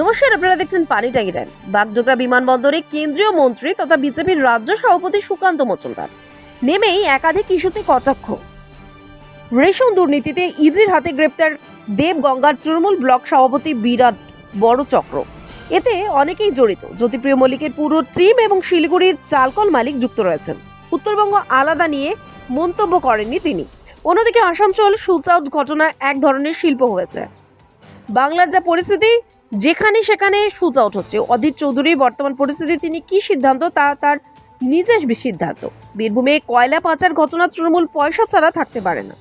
নমস্কার, আপনারা দেখছেন পানি ট্যাগি টাইমস বাগডোগরা বিমানবন্দরে কেন্দ্রীয় মন্ত্রী তথা বিজেপির রাজ্য সভাপতি সুকান্ত মজুমদার। নেমেই একাধিক ইস্যুতে কটাক্ষ। রেশন দুর্নীতিতে ইজির হাতে গ্রেপ্তার দেবগঙ্গার তৃণমূল ব্লক সভাপতি বিরাট বড় চক্র এতে অনেকেই জড়িত। জ্যোতিপ্রিয় মল্লিকের পুরো টিম এবং শিলিগুড়ির চালকল মালিক যুক্ত রয়েছেন। উত্তরবঙ্গ আলাদা নিয়ে মন্তব্য করেননি তিনি। অন্যদিকে আসানসোল শুট ঘটনা এক ধরনের শিল্প হয়েছে। বাংলার যা পরিস্থিতি যেখানে সেখানে শুট আউট হচ্ছে। অধীর চৌধুরীর বর্তমান পরিস্থিতি, তিনি কি সিদ্ধান্ত? তা তার নিজের সিদ্ধান্ত। বীরভূমে কয়লা পাচার ঘটনা, তৃণমূল পয়সা ছাড়া থাকতে পারে না।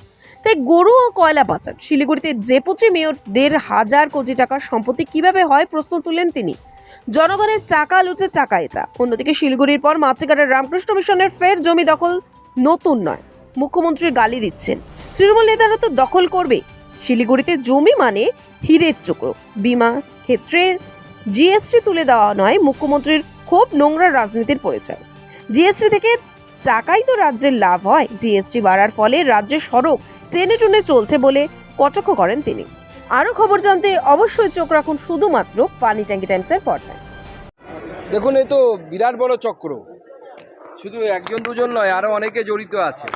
তাই গরু ও কয়লা পাচার, শিলিগুড়িতে জেপুচি মেয়র দেড় হাজার কোটি টাকার সম্পত্তি কীভাবে হয় প্রশ্ন তুলেন তিনি। জনগণের চাকা লুচে চাকা এটা অন্যদিকে শিলিগুড়ির পর মাতৃঘাটের রামকৃষ্ণ মিশনের ফের জমি দখল নতুন নয়। মুখ্যমন্ত্রীর গালি দিচ্ছেন। তৃণমূল নেতারা তো দখল করবে। শিলিগুড়িতে জমি মানে হীরের চক্র বিমা ক্ষেত্রে জিএসটি তুলে দেওয়া নয়, মুখ্যমন্ত্রীর খুব নোংরা রাজনীতির পরিচয়। জিএসটি থেকে টাকাই তো রাজ্যের লাভ হয়। জিএসটি বাড়ার ফলে রাজ্যের সড়ক টেনে টুনে চলছে বলে কটাক্ষ করেন তিনি। আরও খবর জানতে অবশ্যই চোখ রাখুন শুধুমাত্র পানি ট্যাঙ্কি টাইমসের পর্দায়। দেখুন এ তো বিরাট বড় চক্র। শুধু একজন, দুজন নয় আরও অনেকে জড়িত আছে।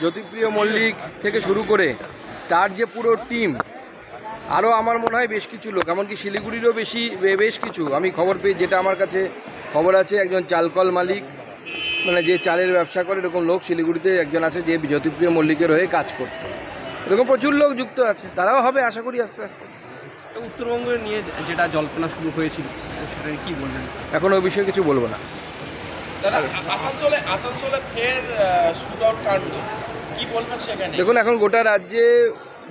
জ্যোতিপ্রিয় মল্লিক থেকে শুরু করে তার যে পুরো টিম আরও আমার মনে হয় বেশ কিছু লোক এমনকি শিলিগুড়িরও বেশি বেশ কিছু। আমি খবর পেয়ে যেটা আমার কাছে খবর আছে একজন চালকল মালিক মানে যে চালের ব্যবসা করে এরকম লোক শিলিগুড়িতে একজন আছে যে জ্যোতিপ্রিয় মল্লিকের হয়ে কাজ করতো। এরকম প্রচুর লোক যুক্ত আছে তারাও হবে আশা করি আস্তে আস্তে। উত্তরবঙ্গ নিয়ে যেটা জল্পনা শুরু হয়েছিল সেটা কি বলবেন? এখন ওই বিষয়ে কিছু বলব না। আসানসোলে আসানসোলে ফের দেখুন এখন গোটা রাজ্যে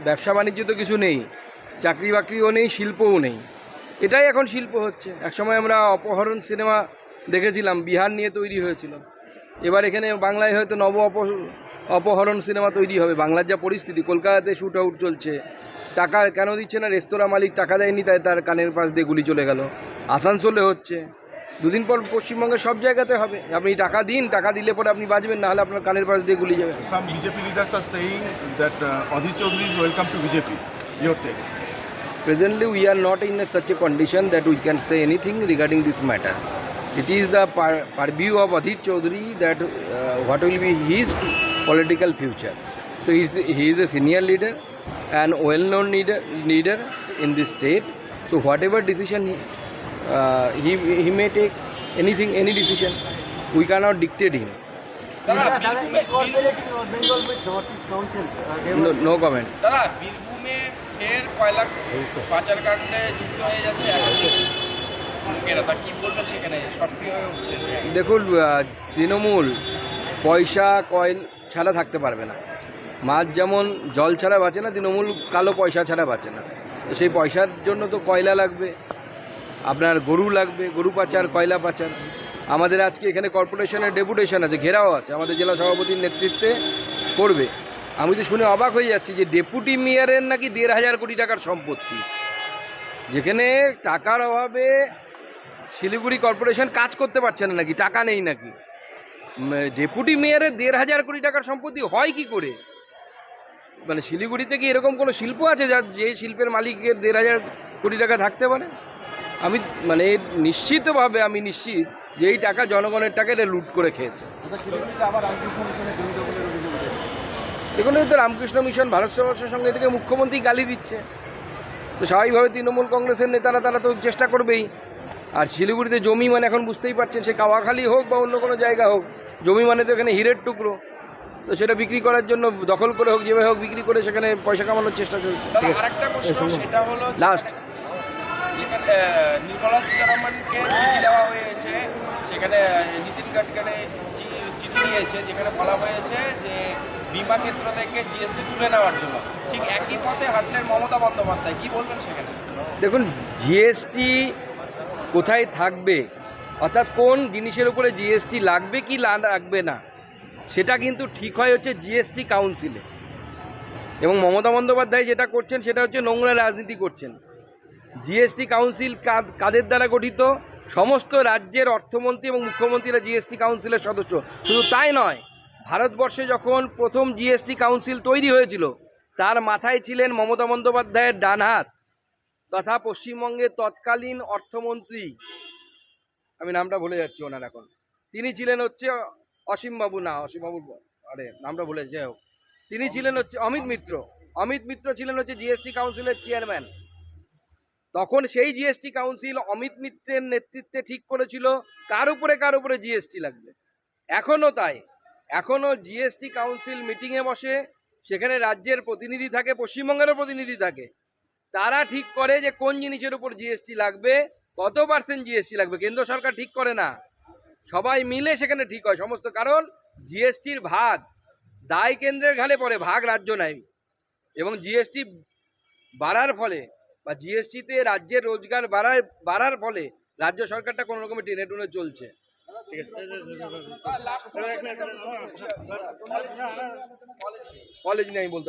ব্যবসা বাণিজ্য তো কিছু নেই। চাকরি বাকরিও নেই শিল্পও নেই। এটাই এখন শিল্প হচ্ছে। একসময় আমরা অপহরণ সিনেমা দেখেছিলাম বিহার নিয়ে তৈরি হয়েছিল। এবার এখানে বাংলায় হয়তো নব অপ অপহরণ সিনেমা তৈরি হবে। বাংলার যা পরিস্থিতি কলকাতাতে শ্যুট আউট চলছে। টাকা কেন দিচ্ছে না? রেস্তোরাঁ মালিক টাকা দেয়নি তাই তার কানের পাশ দিয়ে গুলি চলে গেল। আসানসোলে হচ্ছে। দুদিন পর পশ্চিমবঙ্গের সব জায়গাতে হবে। আপনি টাকা দিন টাকা দিলে পরে আপনি বাঁচবেন না হলে আপনার কানের পাশ দিয়ে গুলি যাবে। Are saying that uh, Adhir Chaudhary is welcome to BJP. Your take? Presently, we are not in a such a condition that we can say anything regarding this matter. It is the pur- purview of Adhit Chaudhary that uh, what will be his political future. So he is, he is a senior leader and well-known leader, leader in this state. So whatever decision he, uh, he, he may take, anything, any decision, we cannot dictate him. দাদা Dada, বীরভূমে- incorporating North Bengal with Northeast councils. Uh, they No, were no comment. দাদা বীরভূমে ফের কয়লা পাচার কাণ্ডে যুক্ত হয়ে যাচ্ছে লোকেরা কি বলবেন সেখানে সক্রিয় হয়ে উঠছে দেখুন তৃণমূল পয়সা কয়েল ছাড়া থাকতে পারবে না। মাছ যেমন জল ছাড়া বাঁচে না তৃণমূল কালো পয়সা ছাড়া বাঁচে না। তো সেই পয়সার জন্য তো কয়লা লাগবে আপনার গরু লাগবে গরু পাচার কয়লা পাচার। আমাদের আজকে এখানে কর্পোরেশনের ডেপুটেশন আছে ঘেরাও আছে আমাদের জেলা সভাপতির নেতৃত্বে করবে। আমি তো শুনে অবাক হয়ে যাচ্ছি যে ডেপুটি মেয়রের নাকি দেড় হাজার কোটি টাকার সম্পত্তি। যেখানে টাকার অভাবে শিলিগুড়ি কর্পোরেশন কাজ করতে পারছে না নাকি, টাকা নেই নাকি। ডেপুটি মেয়রের দেড় হাজার কোটি টাকার সম্পত্তি হয় কি করে? মানে শিলিগুড়িতে কি এরকম কোনো শিল্প আছে যার যে শিল্পের মালিকের দেড় হাজার কোটি টাকা থাকতে পারে? আমি মানে নিশ্চিতভাবে আমি নিশ্চিত যে এই টাকা জনগণের টাকা এরা লুট করে খেয়েছে। দেখুন তো রামকৃষ্ণ মিশন ভারত সেবাশ্রম সঙ্গে থেকে মুখ্যমন্ত্রী গালি দিচ্ছে। তো স্বাভাবিকভাবে তৃণমূল কংগ্রেসের নেতারা তারা তো চেষ্টা করবেই। আর শিলিগুড়িতে জমি মানে এখন বুঝতেই পারছেন সে কাওয়াখালি হোক বা অন্য কোনো জায়গা হোক জমি মানে তো এখানে হীরের টুকরো। তো সেটা বিক্রি করার জন্য দখল করে হোক যেভাবে হোক বিক্রি করে সেখানে পয়সা কামানোর চেষ্টা চলছে। লাস্ট নির্মলা সীতারামনকে দেওয়া হয়েছে সেখানে নীতিন গাডকারি দিয়েছে, যেখানে বলা হয়েছে যে বিমা ক্ষেত্র থেকে জিএসটি তুলে নেওয়ার জন্য। ঠিক একই পথে হাঁটলেন মমতা বন্দ্যোপাধ্যায়, কি বলবেন সেখানে? দেখুন জিএসটি কোথায় থাকবে? অর্থাৎ কোন জিনিসের উপরে জিএসটি লাগবে কি লাগবে না? সেটা কিন্তু ঠিক হয় হচ্ছে জিএসটি কাউন্সিলে এবং মমতা বন্দ্যোপাধ্যায় যেটা করছেন, সেটা হচ্ছে নোংরা রাজনীতি করছেন। জিএসটি কাউন্সিল কাদ- কাদের দ্বারা গঠিত। সমস্ত রাজ্যের অর্থমন্ত্রী এবং মুখ্যমন্ত্রীরা জিএসটি কাউন্সিলের সদস্য। শুধু তাই নয়, ভারতবর্ষে যখন প্রথম জিএসটি কাউন্সিল তৈরি হয়েছিল, তার মাথায় ছিলেন মমতা বন্দ্যোপাধ্যায়ের ডান হাত তথা পশ্চিমবঙ্গের তৎকালীন অর্থমন্ত্রী। আমি নামটা ভুলে যাচ্ছি ওনার এখন। তিনি ছিলেন হচ্ছে অসীমবাবু না অসীমবাবুর আরে, নামটা ভুলে যাই হোক। তিনি ছিলেন হচ্ছে অমিত মিত্র। অমিত মিত্র ছিলেন হচ্ছে জিএসটি কাউন্সিলের চেয়ারম্যান তখন সেই জিএসটি কাউন্সিল অমিত মিত্রের নেতৃত্বে ঠিক করেছিল, কার উপরে কার উপরে জিএসটি লাগবে। এখনও তাই। এখনও জিএসটি কাউন্সিল মিটিংয়ে বসে, সেখানে রাজ্যের প্রতিনিধি থাকে, পশ্চিমবঙ্গেরও প্রতিনিধি থাকে। তারা ঠিক করে যে কোন জিনিসের উপর জিএসটি লাগবে, কত পার্সেন্ট জিএসটি লাগবে, কেন্দ্র সরকার ঠিক করে না। সবাই মিলে সেখানে ঠিক হয়, সমস্ত কারণ জিএসটির ভাগ দায় কেন্দ্রের ঘালে পড়ে, ভাগ রাজ্য নেয়। এবং জিএসটি বাড়ার ফলে বা জিএসটিতে রাজ্যের রোজগার বাড়ায় বাড়ার ফলে রাজ্য সরকারটা কোনো রকমের টেনে টুনে চলছে। কলেজ নেই বলতে